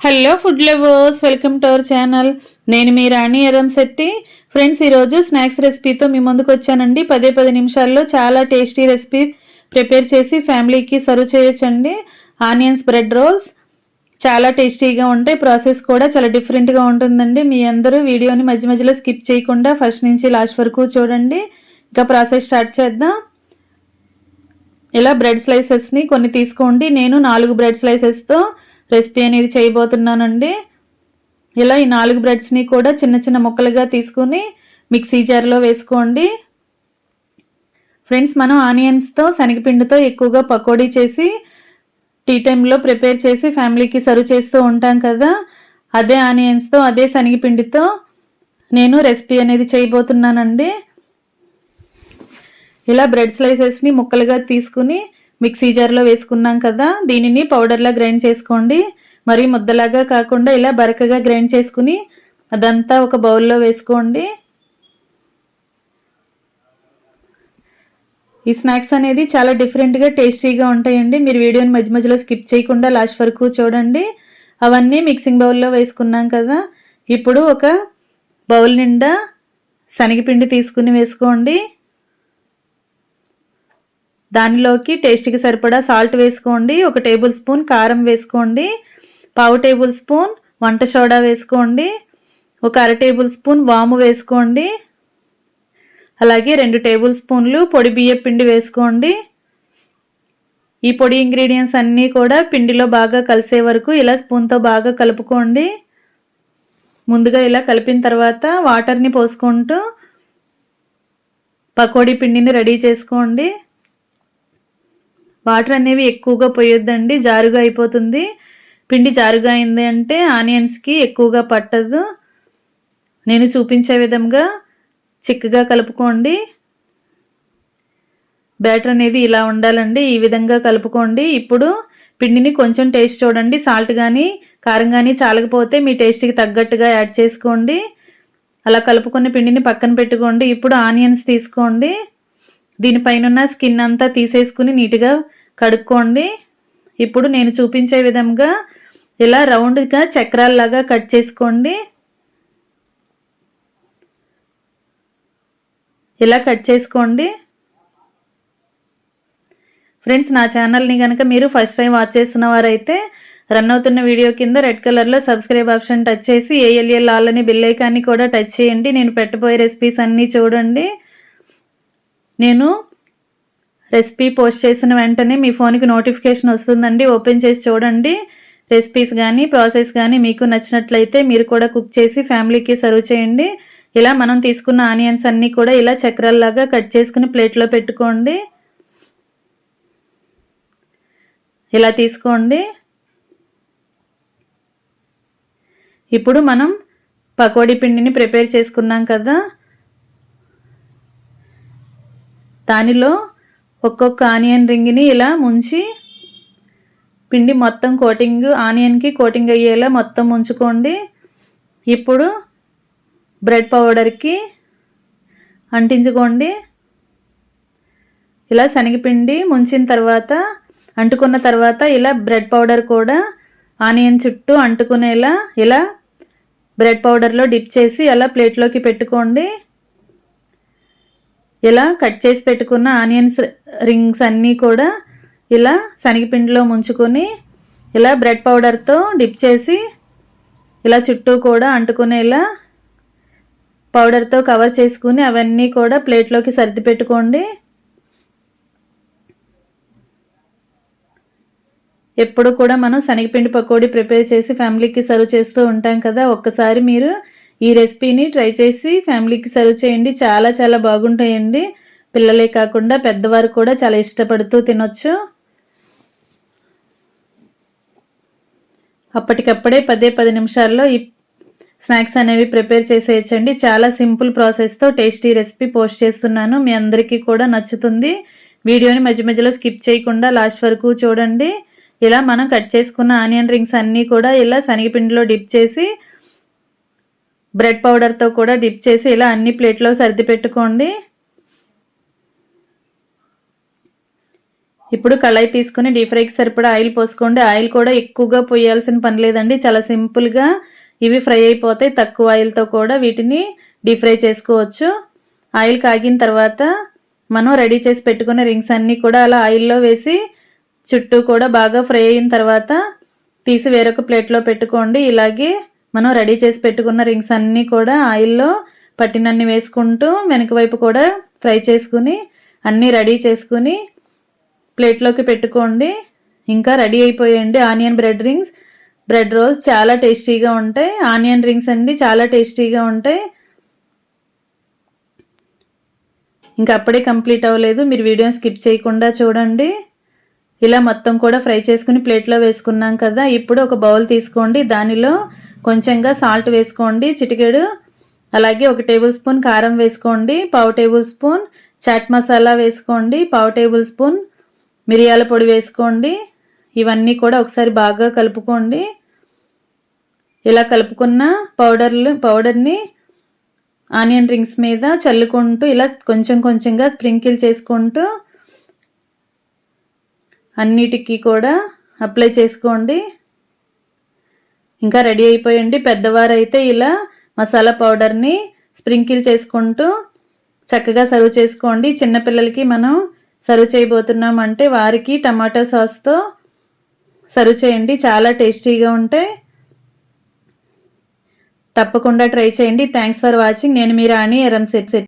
Hello food lovers welcome to our channel నేను మీ Rani Eram Shetty. Friends ఈరోజు స్నాక్స్ రెసిపీతో మీ ముందుకు వచ్చానండి. పదే పది నిమిషాల్లో చాలా టేస్టీ రెసిపీ ప్రిపేర్ చేసి ఫ్యామిలీకి సర్వ్ చేయొచ్చండి. ఆనియన్స్ బ్రెడ్ రోల్స్ చాలా టేస్టీగా ఉంటాయి. ప్రాసెస్ కూడా చాలా డిఫరెంట్గా ఉంటుందండి. మీ అందరూ వీడియోని మధ్య మధ్యలో స్కిప్ చేయకుండా ఫస్ట్ నుంచి లాస్ట్ వరకు చూడండి. ఇంకా ప్రాసెస్ స్టార్ట్ చేద్దాం. ఇలా బ్రెడ్ స్లైసెస్ని కొన్ని తీసుకోండి. నేను నాలుగు బ్రెడ్ స్లైసెస్తో రెసిపీ అనేది చేయబోతున్నానండి. ఇలా ఈ నాలుగు బ్రెడ్స్ని కూడా చిన్న చిన్న ముక్కలుగా తీసుకుని మిక్సీ జార్లో వేసుకోండి. ఫ్రెండ్స్ మనం ఆనియన్స్తో శనగపిండితో ఎక్కువగా పకోడీ చేసి టీ టైంలో ప్రిపేర్ చేసి ఫ్యామిలీకి సర్వ్ చేస్తూ ఉంటాం కదా. అదే ఆనియన్స్తో అదే శనగపిండితో నేను రెసిపీ అనేది చేయబోతున్నానండి. ఇలా బ్రెడ్ స్లైసెస్ని ముక్కలుగా తీసుకుని మిక్సీ జార్లో వేసుకున్నాం కదా దీనిని పౌడర్లా గ్రైండ్ చేసుకోండి. మరి ముద్దలాగా కాకుండా ఇలా బరకగా గ్రైండ్ చేసుకుని అదంతా ఒక బౌల్లో వేసుకోండి. ఈ స్నాక్స్ అనేది చాలా డిఫరెంట్గా టేస్టీగా ఉంటాయండి. మీరు వీడియోని మధ్య మధ్యలో స్కిప్ చేయకుండా లాస్ట్ వరకు చూడండి. అవన్నీ మిక్సింగ్ బౌల్లో వేసుకున్నాం కదా. ఇప్పుడు ఒక బౌల్ నిండా శనగపిండి తీసుకుని వేసుకోండి. దానిలోకి టేస్ట్కి సరిపడా సాల్ట్ వేసుకోండి ఒక టేబుల్ స్పూన్ కారం వేసుకోండి పావు టేబుల్ స్పూన్ వంట సోడా వేసుకోండి ఒక అర టేబుల్ స్పూన్ వాము వేసుకోండి అలాగే రెండు టేబుల్ స్పూన్లు పొడి బియ్య పిండి వేసుకోండి. ఈ పొడి ఇంగ్రీడియంట్స్ అన్నీ కూడా పిండిలో బాగా కలిసే వరకు ఇలా స్పూన్తో బాగా కలుపుకోండి. ముందుగా ఇలా కలిపిన తర్వాత వాటర్ని పోసుకుంటూ పకోడీ పిండిని రెడీ చేసుకోండి. వాటర్ అనేవి ఎక్కువగా పోయొద్దండి జారుగా అయిపోతుంది. పిండి జారుగా అయింది అంటే ఆనియన్స్కి ఎక్కువగా పట్టదు. నేను చూపించే విధంగా చిక్కగా కలుపుకోండి. బ్యాటర్ అనేది ఇలా ఉండాలండి ఈ విధంగా కలుపుకోండి. ఇప్పుడు పిండిని కొంచెం టేస్ట్ చూడండి సాల్ట్ కానీ కారం కానీ చాలకపోతే మీ టేస్ట్కి తగ్గట్టుగా యాడ్ చేసుకోండి. అలా కలుపుకున్న పిండిని పక్కన పెట్టుకోండి. ఇప్పుడు ఆనియన్స్ తీసుకోండి. దీనిపైన స్కిన్ అంతా తీసేసుకుని నీట్గా కడుక్కోండి. ఇప్పుడు నేను చూపించే విధంగా ఇలా రౌండ్గా చక్రాల్లాగా కట్ చేసుకోండి. ఇలా కట్ చేసుకోండి. ఫ్రెండ్స్ నా ఛానల్ని కనుక మీరు ఫస్ట్ టైం వాచ్ చేస్తున్న వారైతే రన్ అవుతున్న వీడియో కింద రెడ్ కలర్లో సబ్స్క్రైబ్ ఆప్షన్ టచ్ చేసి ఏఎల్ఎల్ ఆల్ని బిల్ ఐకాన్ని కూడా టచ్ చేయండి. నేను పెట్టబోయే రెసిపీస్ అన్నీ చూడండి. నేను రెసిపీ పోస్ట్ చేసిన వెంటనే మీ ఫోన్కి నోటిఫికేషన్ వస్తుందండి. ఓపెన్ చేసి చూడండి. రెసిపీస్ కానీ ప్రాసెస్ కానీ మీకు నచ్చినట్లయితే మీరు కూడా కుక్ చేసి ఫ్యామిలీకి సర్వ్ చేయండి. ఇలా మనం తీసుకున్న ఆనియన్స్ అన్నీ కూడా ఇలా చక్రాల్లాగా కట్ చేసుకుని ప్లేట్లో పెట్టుకోండి. ఇలా తీసుకోండి. ఇప్పుడు మనం పకోడీ పిండిని ప్రిపేర్ చేసుకున్నాం కదా. దానిలో ఒక్కొక్క ఆనియన్ రింగ్ని ఇలా ముంచి పిండి మొత్తం కోటింగ్ ఆనియన్కి కోటింగ్ అయ్యేలా మొత్తం ఉంచుకోండి ఇప్పుడు బ్రెడ్ పౌడర్కి అంటించుకోండి. ఇలా శనగపిండి ముంచిన తర్వాత అంటుకున్న తర్వాత ఇలా బ్రెడ్ పౌడర్ కూడా ఆనియన్ చుట్టూ అంటుకునేలా ఇలా బ్రెడ్ పౌడర్లో డిప్ చేసి అలా ప్లేట్లోకి పెట్టుకోండి. ఇలా కట్ చేసి పెట్టుకున్న ఆనియన్స్ రింగ్స్ అన్నీ కూడా ఇలా శనగపిండిలో ముంచుకొని ఇలా బ్రెడ్ పౌడర్తో డిప్ చేసి ఇలా చుట్టూ కూడా అంటుకునేలా పౌడర్తో కవర్ చేసుకుని అవన్నీ కూడా ప్లేట్లోకి సర్ది పెట్టుకోండి. ఎప్పుడు కూడా మనం శనగపిండి పకోడీ ప్రిపేర్ చేసి ఫ్యామిలీకి సర్వ్ చేస్తూ ఉంటాం కదా ఒక్కసారి మీరు ఈ రెసిపీని ట్రై చేసి ఫ్యామిలీకి సర్వ్ చేయండి. చాలా చాలా బాగుంటాయండి. పిల్లలే కాకుండా పెద్దవారు కూడా చాలా ఇష్టపడుతూ తినొచ్చు. అప్పటికప్పుడే పదే పది నిమిషాల్లో ఈ స్నాక్స్ అనేవి ప్రిపేర్ చేసేయచ్చండి. చాలా సింపుల్ ప్రాసెస్తో టేస్టీ రెసిపీ పోస్ట్ చేస్తున్నాను. మీ అందరికీ కూడా నచ్చుతుంది. వీడియోని మధ్య మధ్యలో స్కిప్ చేయకుండా లాస్ట్ వరకు చూడండి. ఇలా మనం కట్ చేసుకున్న ఆనియన్ రింగ్స్ అన్నీ కూడా ఇలా శనగపిండిలో డిప్ చేసి బ్రెడ్ పౌడర్తో కూడా డిప్ చేసి ఇలా అన్ని ప్లేట్లో సర్ది పెట్టుకోండి ఇప్పుడు కళాయి తీసుకుని డీప్ ఫ్రైకి సరిపడా ఆయిల్ పోసుకోండి. ఆయిల్ కూడా ఎక్కువగా పోయాల్సిన పని లేదండి. చాలా సింపుల్గా ఇవి ఫ్రై అయిపోతాయి. తక్కువ ఆయిల్తో కూడా వీటిని డీప్ ఫ్రై చేసుకోవచ్చు. ఆయిల్ కాగిన తర్వాత మనం రెడీ చేసి పెట్టుకున్న రింగ్స్ అన్నీ కూడా అలా ఆయిల్లో వేసి చుట్టూ కూడా బాగా ఫ్రై అయిన తర్వాత తీసి వేరొక ప్లేట్లో పెట్టుకోండి. ఇలాగే మనం రెడీ చేసి పెట్టుకున్న రింగ్స్ అన్నీ కూడా ఆయిల్లో పట్టినన్ని వేసుకుంటూ వెనక వైపు కూడా ఫ్రై చేసుకుని అన్నీ రెడీ చేసుకుని ప్లేట్లోకి పెట్టుకోండి. ఇంకా ready అయిపోయండి onion bread rings. Bread rolls చాలా టేస్టీగా ఉంటాయి. ఆనియన్ రింగ్స్ అండి చాలా టేస్టీగా ఉంటాయి. ఇంకా అప్పుడే కంప్లీట్ అవ్వలేదు. మీరు వీడియోని స్కిప్ చేయకుండా చూడండి. ఇలా మొత్తం కూడా ఫ్రై చేసుకుని ప్లేట్లో వేసుకున్నాం కదా. ఇప్పుడు ఒక బౌల్ తీసుకోండి. దానిలో కొంచెంగా సాల్ట్ వేసుకోండి చిటికెడు. అలాగే ఒక టేబుల్ స్పూన్ కారం వేసుకోండి పావు టేబుల్ స్పూన్ చాట్ మసాలా వేసుకోండి పావు టేబుల్ స్పూన్ మిరియాల పొడి వేసుకోండి. ఇవన్నీ కూడా ఒకసారి బాగా కలుపుకోండి. ఇలా కలుపుకున్న పౌడర్లు పౌడర్ని ఆనియన్ రింగ్స్ మీద చల్లుకుంటూ ఇలా కొంచెం కొంచెంగా స్ప్రింకిల్ చేసుకుంటూ అన్నిటికీ కూడా అప్లై చేసుకోండి. ఇంకా రెడీ అయిపోయండి. పెద్దవారు అయితే ఇలా మసాలా పౌడర్ని స్ప్రింకిల్ చేసుకుంటూ చక్కగా సర్వ్ చేసుకోండి. చిన్నపిల్లలకి మనం సర్వ్ చేయబోతున్నాం అంటే వారికి టమాటో సాస్తో సర్వ్ చేయండి. చాలా టేస్టీగా ఉంటాయి తప్పకుండా ట్రై చేయండి. Thanks for watching. నేను మీ రాణి ఎరం సెట్ సెట్.